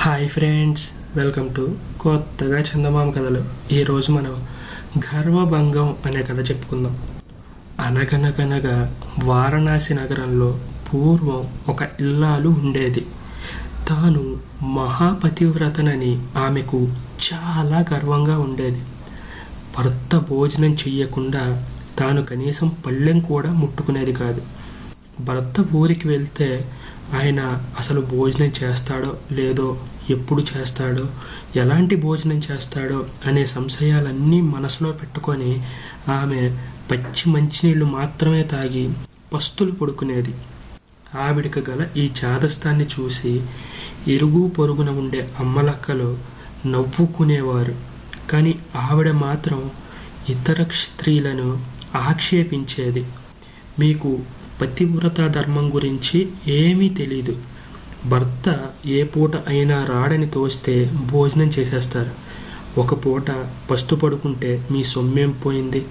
Hi friends welcome to కొత్తగా చందమామ కథలు. ఈరోజు మనం గర్వభంగం అనే కథ చెప్పుకుందాం. అనగనగనగా వారణాసి నగరంలో పూర్వం ఒక ఇల్లాలు ఉండేది. తాను మహాపతివ్రతనని ఆమెకు చాలా గర్వంగా ఉండేది. భర్త భోజనం చెయ్యకుండా తాను కనీసం పళ్ళెం కూడా ముట్టుకునేది కాదు. భర్త ఊరికి వెళ్తే ఆయన అసలు భోజనం చేస్తాడో లేదో ఎప్పుడు చేస్తాడో ఎలాంటి భోజనం చేస్తాడో అనే సంశయాలన్నీ మనసులో పెట్టుకొని ఆమె పచ్చి మంచినీళ్ళు మాత్రమే తాగి పస్తులు పడుకునేది. ఆవిడక గల ఈ చాదస్తాన్ని చూసి ఇరుగు పొరుగున ఉండే అమ్మలక్కలు నవ్వుకునేవారు. కానీ ఆవిడ మాత్రం ఇతర స్త్రీలను ఆక్షేపించేది. మీకు పతివ్రత ధర్మం గురించి ఏమీ తెలియదు భర్త ఏ పూట అయినా రాడని తోస్తే భోజనం చేసేస్తారు. ఒక పూట పస్తు పడుకుంటే మీ సొమ్మేం పోయింది?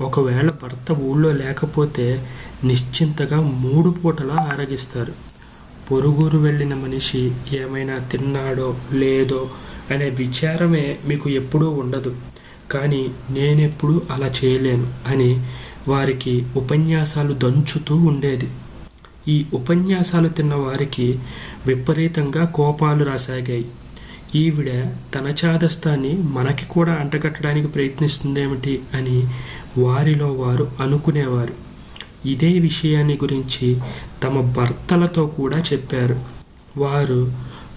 ఒకవేళ భర్త ఊళ్ళో లేకపోతే నిశ్చింతగా మూడు పూటలా ఆరగిస్తారు. పొరుగురు వెళ్ళిన మనిషి ఏమైనా తిన్నాడో లేదో అనే విచారమే మీకు ఎప్పుడూ ఉండదు. కానీ నేనెప్పుడు అలా చేయలేను అని వారికి ఉపన్యాసాలు దంచుతూ ఉండేది. ఈ ఉపన్యాసాలు తిన్న వారికి విపరీతంగా కోపాలు రాసాగాయి. ఈవిడ తన చాదస్తాన్ని మనకి కూడా అంటగట్టడానికి ప్రయత్నిస్తుందేమిటి అని వారిలో వారు అనుకునేవారు. ఇదే విషయాన్ని గురించి తమ భర్తలతో కూడా చెప్పారు. వారు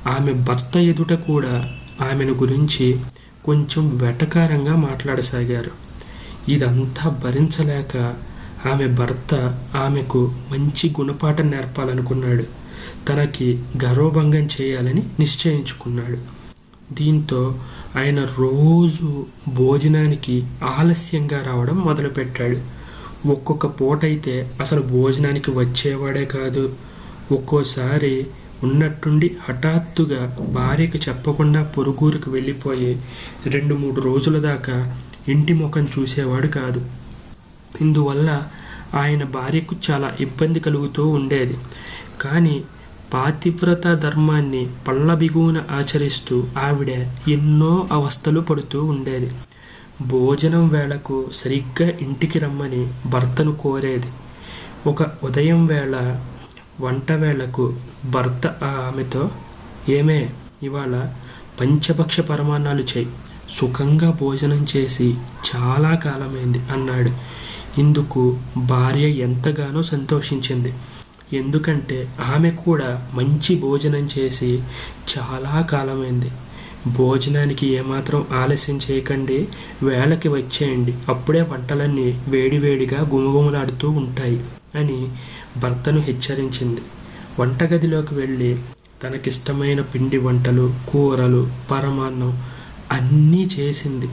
ఆమె భర్త ఎదుట కూడా ఆమెను గురించి కొంచెం వెటకారంగా మాట్లాడసాగారు. ఇదంతా భరించలేక ఆమె భర్త ఆమెకు మంచి గుణపాఠం నేర్పాలనుకున్నాడు. తనకి గర్వభంగం చేయాలని నిశ్చయించుకున్నాడు. దీంతో ఆయన రోజు భోజనానికి ఆలస్యంగా రావడం మొదలుపెట్టాడు. ఒక్కొక్క పూట అయితే అసలు భోజనానికి వచ్చేవాడే కాదు. ఒక్కోసారి ఉన్నట్టుండి హఠాత్తుగా భార్యకు చెప్పకుండా పొరుగురికి వెళ్ళిపోయి రెండు మూడు రోజుల దాకా ఇంటి ముఖం చూసేవాడు కాదు. ఇందువల్ల ఆయన భార్యకు చాలా ఇబ్బంది కలుగుతూ ఉండేది. కానీ పాతివ్రత ధర్మాన్ని పళ్ళబిగువున ఆచరిస్తూ ఆవిడ ఎన్నో అవస్థలు పడుతూ ఉండేది. భోజనం వేళకు సరిగ్గా ఇంటికి రమ్మని భర్తను కోరేది. ఒక ఉదయం వేళ వంట వేళకు భర్త ఆమెతో ఏమే ఇవాళ పంచభక్ష పరమాన్నాలు చేయి. సుఖంగా భోజనం చేసి చాలా కాలమైంది అన్నాడు. ఇందుకు భార్య ఎంతగానో సంతోషించింది. ఎందుకంటే ఆమె కూడా మంచి భోజనం చేసి చాలా కాలమైంది. భోజనానికి ఏమాత్రం ఆలస్యం చేయకండి వేళకి వచ్చేయండి. అప్పుడే వంటలన్నీ వేడివేడిగా గుమగుమలాడుతూ ఉంటాయి అని భర్తను హెచ్చరించింది. వంటగదిలోకి వెళ్ళి తనకిష్టమైన పిండి వంటలు కూరలు పరమాన్నం అన్నీ చేసింది.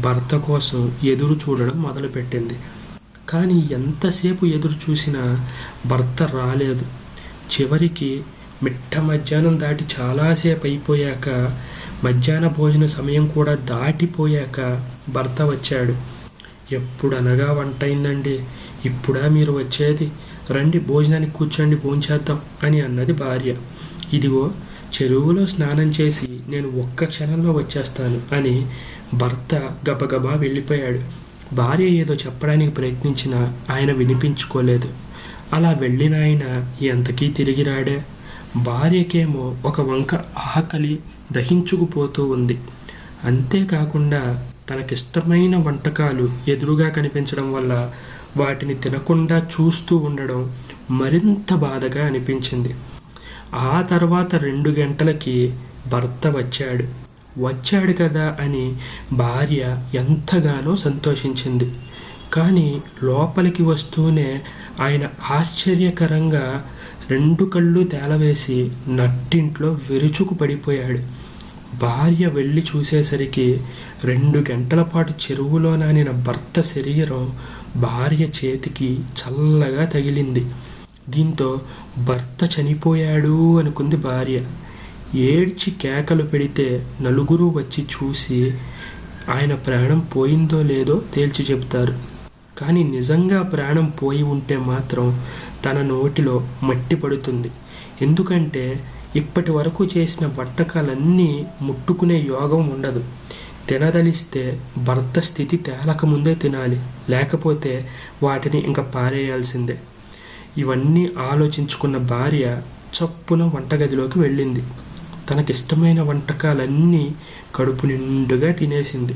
భర్త కోసం ఎదురు చూడడం మొదలుపెట్టింది. కానీ ఎంతసేపు ఎదురు చూసినా భర్త రాలేదు. చివరికి మిట్ట మధ్యాహ్నం దాటి చాలాసేపు అయిపోయాక మధ్యాహ్న భోజన సమయం కూడా దాటిపోయాక భర్త వచ్చాడు. ఎప్పుడనగా వంట అయిందండి? ఇప్పుడా మీరు వచ్చేది? రండి భోజనానికి కూర్చోండి భోంచేద్దాం అని అన్నది భార్య. ఇదిగో చెరువులో స్నానం చేసి నేను ఒక్క క్షణంలో వచ్చేస్తాను అని భర్త గబగబా వెళ్ళిపోయాడు. భార్య ఏదో చెప్పడానికి ప్రయత్నించినా ఆయన వినిపించుకోలేదు. అలా వెళ్ళిన ఆయన ఎంతకీ తిరిగి రాడే? భార్యకేమో ఒక వంక ఆకలి దహించుకుపోతూ ఉంది. అంతేకాకుండా తనకిష్టమైన వంటకాలు ఎదురుగా కనిపించడం వల్ల వాటిని తినకుండా చూస్తూ ఉండడం మరింత బాధగా అనిపించింది. ఆ తర్వాత రెండు గంటలకి భర్త వచ్చాడు. వచ్చాడు కదా అని భార్య ఎంతగానో సంతోషించింది. కానీ లోపలికి వస్తూనే ఆయన ఆశ్చర్యకరంగా రెండు కళ్ళు తేలవేసి నట్టింట్లో విరుచుకు పడిపోయాడు. భార్య వెళ్ళి చూసేసరికి రెండు గంటల పాటు చెరువులో నానిన భర్త శరీరం భార్య చేతికి చల్లగా తగిలింది. దీంతో భర్త చనిపోయాడు అనుకుంది భార్య. ఏడ్చి కేకలు పెడితే నలుగురు వచ్చి చూసి ఆయన ప్రాణం పోయిందో లేదో తేల్చి చెబుతారు. కానీ నిజంగా ప్రాణం పోయి ఉంటే మాత్రం తన నోటిలో మట్టి పడుతుంది. ఎందుకంటే ఇప్పటి వరకు చేసిన వంటకాలన్నీ ముట్టుకునే యోగం ఉండదు. తినదలిస్తే భర్త స్థితి తేలకముందే తినాలి. లేకపోతే వాటిని ఇంకా పారేయాల్సిందే. ఇవన్నీ ఆలోచించుకున్న భార్య చప్పున వంటగదిలోకి వెళ్ళింది. తనకిష్టమైన వంటకాలన్నీ కడుపు నిండుగా తినేసింది.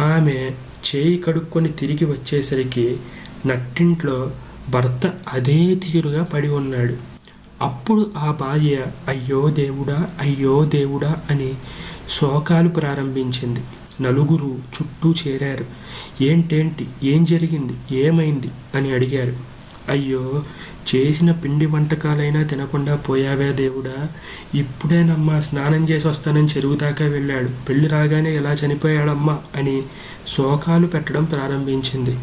ఆమె చేయి కడుక్కొని తిరిగి వచ్చేసరికి నట్టింట్లో భర్త అదే తీరుగా పడి ఉన్నాడు. అప్పుడు ఆ భార్య అయ్యో దేవుడా అయ్యో దేవుడా అని శోకాలు ప్రారంభించింది. నలుగురు చుట్టూ చేరారు. ఏంటేంటి? ఏం జరిగింది? ఏమైంది? అని అడిగారు. అయ్యో చేసిన పిండి వంటకాలైనా తినకుండా పోయావే దేవుడా. ఇప్పుడేనమ్మా స్నానం చేసి వస్తానని చెరువు దాకా వెళ్ళాడు. పెళ్ళి రాగానే ఎలా చనిపోయాడమ్మా అని శోకాలు పెట్టడం ప్రారంభించింది.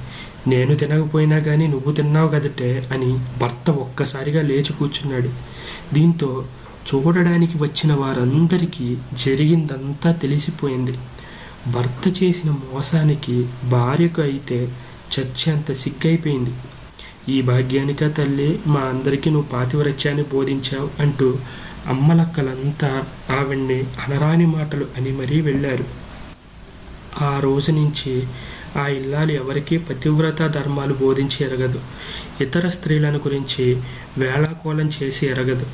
నేను తినకపోయినా కానీ నువ్వు తిన్నావు కదటే అని భర్త ఒక్కసారిగా లేచి కూర్చున్నాడు. దీంతో చూడడానికి వచ్చిన వారందరికీ జరిగిందంతా తెలిసిపోయింది. భర్త చేసిన మోసానికి భార్యకు అయితే చచ్చేంత సిగ్గైపోయింది. ఈ భాగ్యానిక తల్లి మా అందరికీ నువ్వు పాతివృత్యాన్ని బోధించావు అంటూ అమ్మలక్కలంతా ఆవిడ్ని అనరాని మాటలు అని మరీ వెళ్ళారు. ఆ రోజు నుంచి ఆ ఇల్లాలు ఎవరికీ పతివ్రత ధర్మాలు బోధించి ఎరగదు. ఇతర స్త్రీలను గురించి వేళాకోళం చేసి ఎరగదు.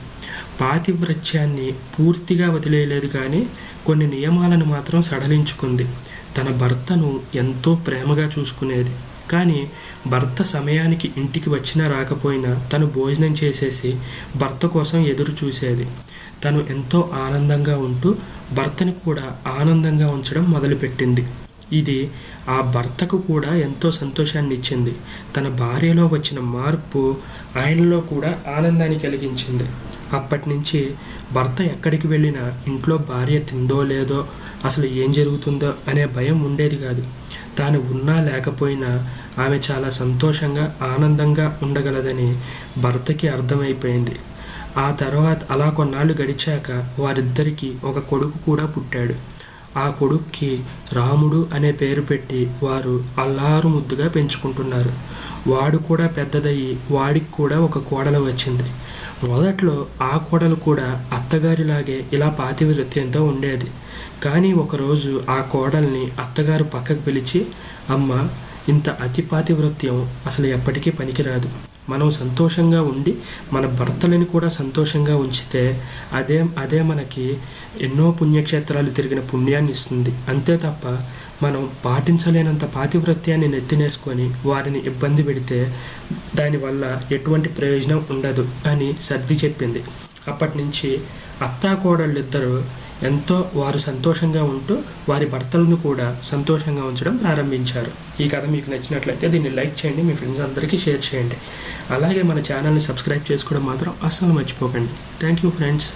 పాతివ్రత్యాన్ని పూర్తిగా వదిలేయలేదు కానీ కొన్ని నియమాలను మాత్రం సడలించుకుంది. తన భర్తను ఎంతో ప్రేమగా చూసుకునేది. కానీ భర్త సమయానికి ఇంటికి వచ్చినా రాకపోయినా తను భోజనం చేసేసి భర్త కోసం ఎదురు చూసేది. తను ఎంతో ఆనందంగా ఉంటూ భర్తని కూడా ఆనందంగా ఉంచడం మొదలుపెట్టింది. ఇది ఆ భర్తకు కూడా ఎంతో సంతోషాన్ని ఇచ్చింది. తన భార్యలో వచ్చిన మార్పు ఆయనలో కూడా ఆనందాన్ని కలిగించింది. అప్పటి నుంచి భర్త ఎక్కడికి వెళ్ళినా ఇంట్లో భార్య తిందో లేదో అసలు ఏం జరుగుతుందో అనే భయం ఉండేది కాదు. తాను ఉన్నా లేకపోయినా ఆమె చాలా సంతోషంగా ఆనందంగా ఉండగలదని భర్తకి అర్థమైపోయింది. ఆ తర్వాత అలా కొన్నాళ్ళు గడిచాక వారిద్దరికీ ఒక కొడుకు కూడా పుట్టాడు. ఆ కొడుక్కి రాముడు అనే పేరు పెట్టి వారు అల్లారు ముద్దుగా పెంచుకుంటున్నారు. వాడు కూడా పెద్దదయ్యి వాడికి కూడా ఒక కోడలు వచ్చింది. మొదట్లో ఆ కోడలు కూడా అత్తగారిలాగే ఇలా పాతివృత్యంతో ఉండేది. కానీ ఒకరోజు ఆ కోడల్ని అత్తగారు పక్కకు పిలిచి అమ్మ ఇంత అతి పాతివృత్యం అసలు ఎప్పటికీ పనికిరాదు. మనం సంతోషంగా ఉండి మన భర్తలని కూడా సంతోషంగా ఉంచితే అదే అదే మనకి ఎన్నో పుణ్యక్షేత్రాలు తిరిగిన పుణ్యాన్ని ఇస్తుంది. అంతే తప్ప మనం పాటించలేనంత పాతివ్రత్యాన్ని నెత్తినేసుకొని వారిని ఇబ్బంది పెడితే దానివల్ల ఎటువంటి ప్రయోజనం ఉండదు అని సర్ది చెప్పింది. అప్పటి నుంచి అత్తాకోడళ్ళిద్దరూ ఎంతో వారు సంతోషంగా ఉంటూ వారి భర్తలను కూడా సంతోషంగా ఉంచడం ప్రారంభించారు. ఈ కథ మీకు నచ్చినట్లయితే దీన్ని లైక్ చేయండి మీ ఫ్రెండ్స్ అందరికీ షేర్ చేయండి. అలాగే మన ఛానల్ని సబ్స్క్రైబ్ చేసుకోవడం మాత్రం అస్సలు మర్చిపోకండి. Thank you friends.